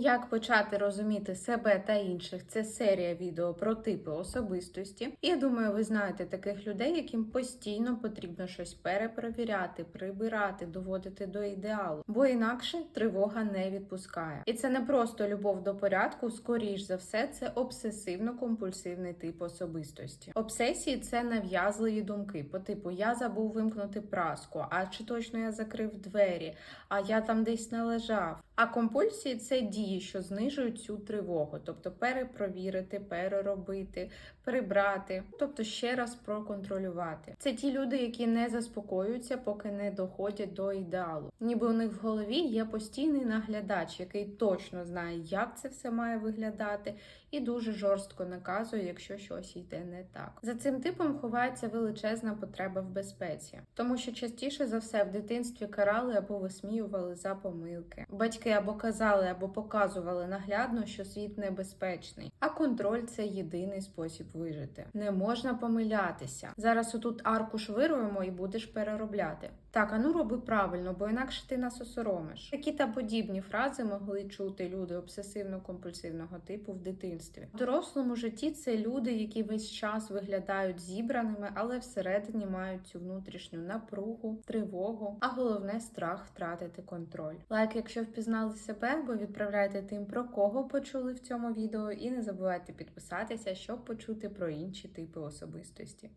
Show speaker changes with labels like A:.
A: Як почати розуміти себе та інших? Це серія відео про типи особистості. Я думаю, ви знаєте таких людей, яким постійно потрібно щось перепровіряти, прибирати, доводити до ідеалу, бо інакше тривога не відпускає. І це не просто любов до порядку, скоріш за все, це обсесивно-компульсивний тип особистості. Обсесії це нав'язливі думки, по типу я забув вимкнути праску, а чи точно я закрив двері, а я там десь не лежав. А компульсії це дії, що знижують цю тривогу, тобто перепровірити, переробити, прибрати, тобто ще раз проконтролювати. Це ті люди, які не заспокоюються, поки не доходять до ідеалу. Ніби у них в голові є постійний наглядач, який точно знає, як це все має виглядати, і дуже жорстко наказує, якщо щось йде не так. За цим типом ховається величезна потреба в безпеці, тому що частіше за все в дитинстві карали або висміювали за помилки. Батьки або казали, або показували наглядно, що світ небезпечний, а контроль це єдиний спосіб вижити. Не можна помилятися. Зараз отут аркуш вируємо і будеш переробляти. Так, а ну роби правильно, бо інакше ти нас осоромиш. Такі та подібні фрази могли чути люди обсесивно-компульсивного типу в дитинстві. В дорослому житті це люди, які весь час виглядають зібраними, але всередині мають цю внутрішню напругу, тривогу, а головне страх втратити контроль. Лайк, якщо впізнали себе, бо відправляйте тим, про кого почули в цьому відео, і не забувайте підписатися, щоб почути про інші типи особистості.